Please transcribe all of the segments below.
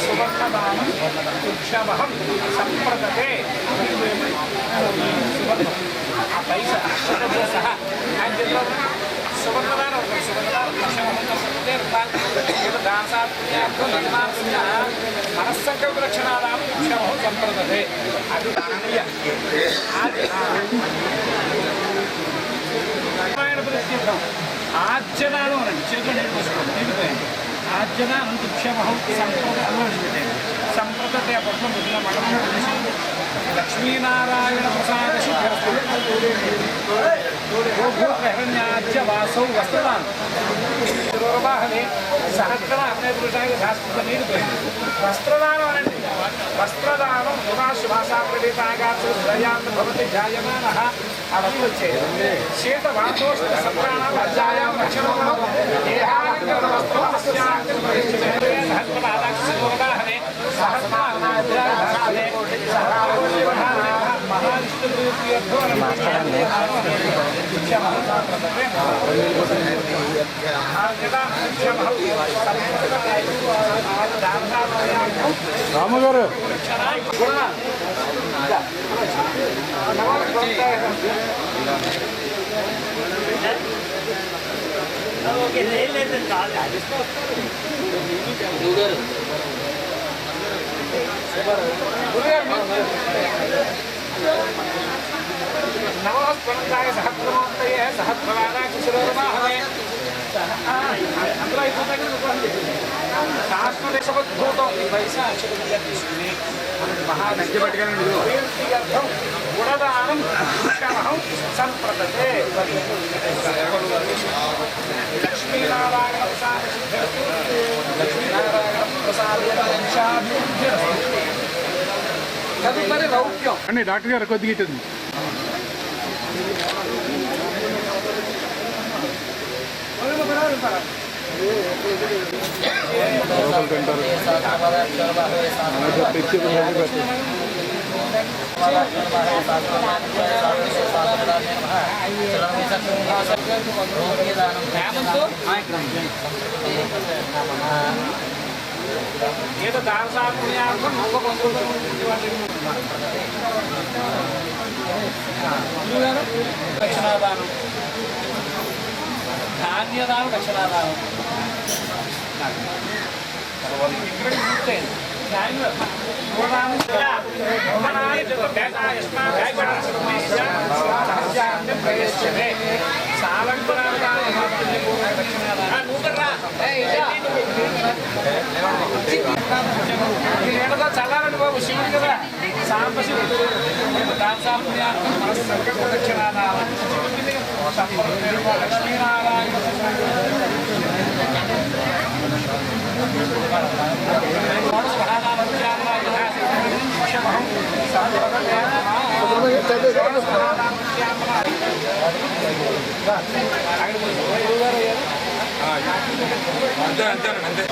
సువర్ణదానం సంప్రదతే ఆ పైస అక్షరంతో ఆయన చేతిలో సువర్ణదానం సువర్ణదానం లక్ష్మహం సంప్రదతే దాసాత్మ్యార్థం నిర్మాణ మనస్సంకల్ప లక్షణాదానం లక్ష్మహం సంప్రదతే అది దానయ్య అది రామాయణ ప్రత్యేకం అనండి చేతులు నీళ్ళు పోసుకోండి ఆర్జన ఆజ్జన అంతుక్షమహం సంప్రద అల్లు సంప్రదతే పట్ల మిగిలిన మఠం లక్ష్మీనారాయణ ప్రసాద శిఖరస్ఫురణ్యాజ్య వాసౌ వస్త్రదానం నిర్వహణే సహస్ర అనే పురుషానికి నీడిపోయింది వస్త్రదానం అనండి వస్త్రదానం శుభాశుభాషా ప్రవేతాగాసు హృదయాంత భవతి జాయమాన అవన్నీ శీత వాతోష్ణ సత్రాణం అధ్యాయం రక్షణ దేహాలంకరణ వస్త్రహస్యాహరే నవస్పందాయ సహస్రమోత్తయ సహస్రవాదాక్షిశిరోరమాహవే అందులో అయిపోతాయి శాశ్వతోద్భూతం ఈ పైసా అక్షరం తీసుకుని మహా మహానజ్య పట్టుకెళ్ళడం గుణదానం క్షమహం సంప్రదతే. లక్ష్మీనారాయణ ప్రసాద లక్ష్మీనారాయణ ప్రసాద అండి డాక్టర్ గారు కొద్దిగా ఇటుంది లోపల ఏదో ఒక్క బంధువులు దక్షిణాదానం ధాన్యదానం దక్షిణాదానం ఇక్కడ పూర్తయింది ధాన్యం గోదానం ప్రవేశమే pasi dan samnya mereka protection ana Thank you. అంతే అంతే అంతే.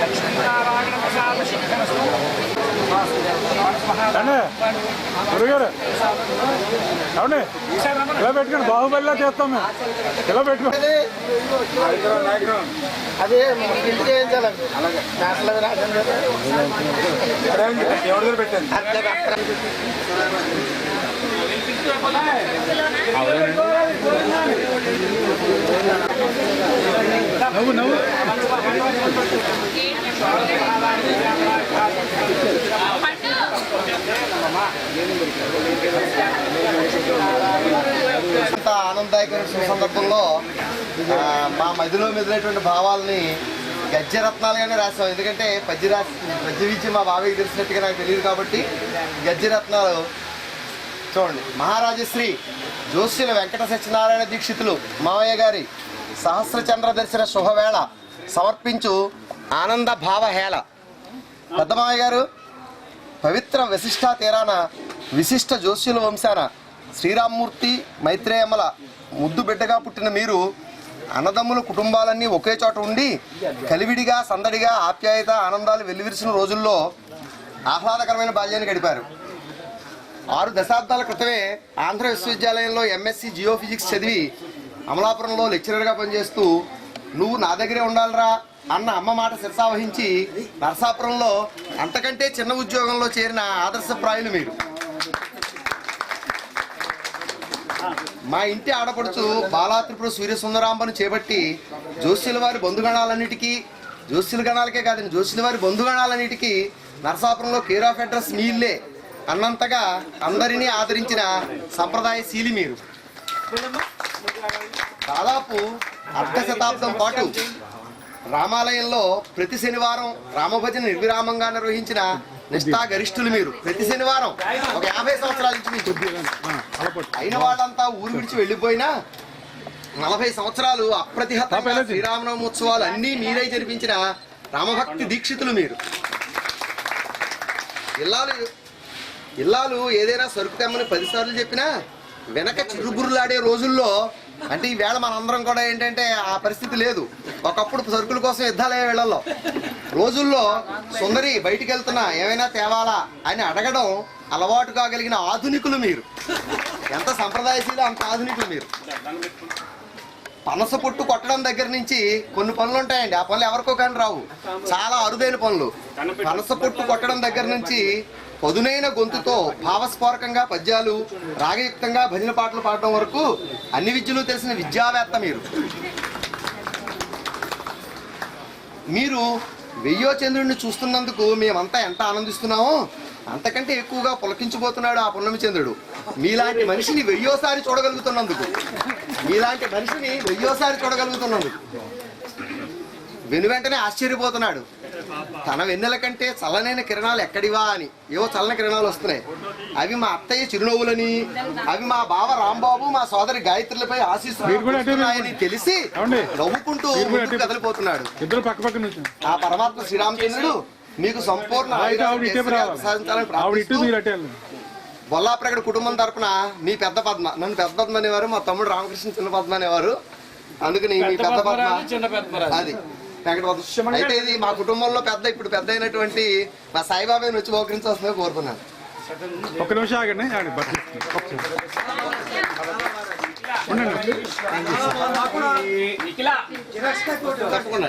లక్ష్మీనారాయణ ప్రసాద గురుగారు ఇలా పెట్టుకోండి బాహుబలిలా చేస్తాం మేము. ఇలా పెట్టుకోండి అదే ఇంటికి చేయించాలండి పెట్టండి. నవ్వు నవ్వు అంత ఆనందదాయకమైన సందర్భంలో మా మదిలో మెదిలేటువంటి భావాల్ని గజ్జరత్నాలుగానే రాసాం ఎందుకంటే పద్య రాసి పద్య విద్య మా బాబాయ్కి తెలిసినట్టుగా నాకు తెలియదు కాబట్టి గజ్జరత్నాలు చూడండి. మహారాజశ్రీ జోస్యుల వెంకట సత్యనారాయణ దీక్షితులు మావయ్య గారి సహస్రచంద్ర దర్శన శుభవేళ సమర్పించు ఆనంద భావహేళ. పెద్దమావయ్య గారు పవిత్ర విశిష్ట తీరాన విశిష్ట జోష్యుల వంశాన శ్రీరామ్మూర్తి మైత్రేయమ్మల ముద్దు బిడ్డగా పుట్టిన మీరు అన్నదమ్ముల కుటుంబాలన్నీ ఒకే చోట ఉండి కలివిడిగా సందడిగా ఆప్యాయత ఆనందాలు వెల్లివిరిసిన రోజుల్లో ఆహ్లాదకరమైన బాల్యాన్ని గడిపారు. ఆరు దశాబ్దాల క్రితమే ఆంధ్ర విశ్వవిద్యాలయంలో ఎంఎస్సి జియోఫిజిక్స్ చదివి అమలాపురంలో లెక్చరర్గా పనిచేస్తూ నువ్వు నా దగ్గరే ఉండాలిరా అన్న అమ్మ మాట శిరసావహించి నరసాపురంలో అంతకంటే చిన్న ఉద్యోగంలో చేరిన ఆదర్శప్రాయులు మీరు. మా ఇంటి ఆడపడుచు బాలాత్రిపుర సూర్య సుందరాంబను చేపట్టి జోస్యుల వారి బంధుగణాలన్నిటికీ జోస్యుల గణాలకే కాదండి జోస్యుల వారి బంధుగణాలన్నిటికీ నరసాపురంలో కేర్ ఆఫ్ అడ్రస్ మీల్లే అన్నంతగా అందరినీ ఆదరించిన సంప్రదాయ శీలి మీరు. దాదాపు అర్ధ శతాబ్దం పాటు రామాలయంలో ప్రతి శనివారం రామభజన నిర్విరామంగా నిర్వహించిన నిష్ఠా గరిష్ఠులు మీరు. ప్రతి శనివారం ఒక యాభై సంవత్సరాల నుంచి మీకు అయిన వాళ్ళంతా ఊరు విడిచి వెళ్ళిపోయినా నలభై సంవత్సరాలు అప్రతిహతంగా శ్రీరామనవమి ఉత్సవాలు అన్నీ మీరే జరిపించిన రామభక్తి దీక్షితులు మీరు. ఇల్లాలు ఇల్లాలు ఏదైనా సరుకు తెమ్మని పదిసార్లు చెప్పినా వెనక చిరుగురులాడే రోజుల్లో అంటే ఈవేళ మనందరం కూడా ఏంటంటే ఆ పరిస్థితి లేదు. ఒకప్పుడు సరుకుల కోసం యుద్ధాలే వేళల్లో రోజుల్లో సుందరి బయటికి వెళ్తున్నా ఏమైనా తేవాలా అని అడగడం అలవాటు కాగలిగిన ఆధునికులు మీరు. ఎంత సంప్రదాయశీలు అంత ఆధునికులు మీరు. పనస పొట్టు కొట్టడం దగ్గర నుంచి కొన్ని పనులు ఉంటాయండి. ఆ పనులు ఎవరికో కానీ రావు. చాలా అరుదైన పనులు. పనస పొట్టు కొట్టడం దగ్గర నుంచి పదునైన గొంతుతో భావస్ఫోరకంగా పద్యాలు రాగయుక్తంగా భజన పాటలు పాడటం వరకు అన్ని విద్యలు తెలిసిన విద్యావేత్త మీరు. మీరు వెయ్యో చంద్రుడిని చూస్తున్నందుకు మేమంతా ఎంత ఆనందిస్తున్నామో అంతకంటే ఎక్కువగా పులకించిపోతున్నాడు ఆ పున్నమి చంద్రుడు. మీలాంటి మనిషిని వెయ్యోసారి చూడగలుగుతున్నందుకు. మీలాంటి మనిషిని వెయ్యోసారి చూడగలుగుతున్నందుకు. వెను వెంటనే ఆశ్చర్యపోతున్నాడు. తన వెన్నెల కంటే చల్లనైన కిరణాలు ఎక్కడివా అని. ఏవో చల్లని కిరణాలు వస్తున్నాయి. అవి మా అత్తయ్య చిరునవ్వులని అవి మా బావ రాంబాబు మా సోదరి గాయత్రులపై ఆశీస్తున్నాయని తెలిసి? నవ్వుకుంటూ కదిలిపోతున్నాడు. ఆ పరమాత్మ శ్రీరామచంద్రుడు మీకు సంపూర్ణ బొల్లాప్రగడ కుటుంబం తరపున మీ పెద్ద పద్మ నన్ను పెద్ద పద్మ అనేవారు మా తమ్ముడు రామకృష్ణ చిన్న పద్మ అనేవారు. అందుకని మీ పెద్ద పద్మ అది. అయితే ఇది మా కుటుంబంలో పెద్ద ఇప్పుడు పెద్ద అయినటువంటి మా సాయిబాబాని వచ్చి మోకరించాల్సిందిగా కోరుతున్నాను ఒక్క నిమిషం ఆగండి తప్పకుండా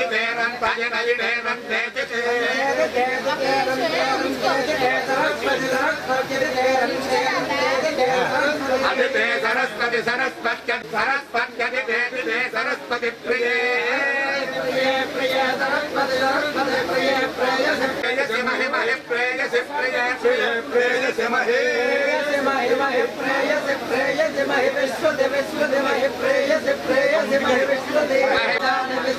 కర్ణం పోత్థాయేత్యుపా ఉత్థాయ ఆజపే జపే తేరం తేరం నయనయడేరం తేతి తేతి తేరం తయనయడేరం తేతి అది తే సరస్వతి సరస్వత్య సరస్వత్యది తేతి సరస్వతి ప్రియే ప్రేయసి మహి మహి ప్రేయసి ప్రియే ప్రియే ప్రేయసి మహి విశ్రుతి దివి ప్రేయసి ప్రేయసి అగ్రే తే తే అగ్రే ప్రేయసి ప్రేయసి అగ్రే తే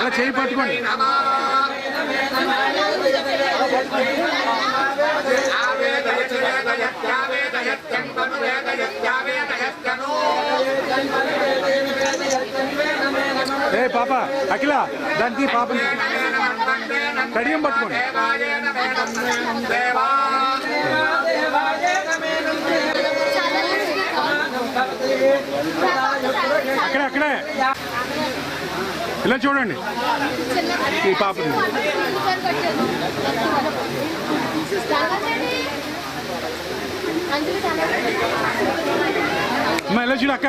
అలా చేయి పట్టుకోండి. ఏ పాప అఖిల దానికి పాప కడియం పట్టుకోండి. అక్కడే అక్కడే. ఇలా చూడండి. ఈ అంజలి అమ్మ ఇలా చూడు అక్క.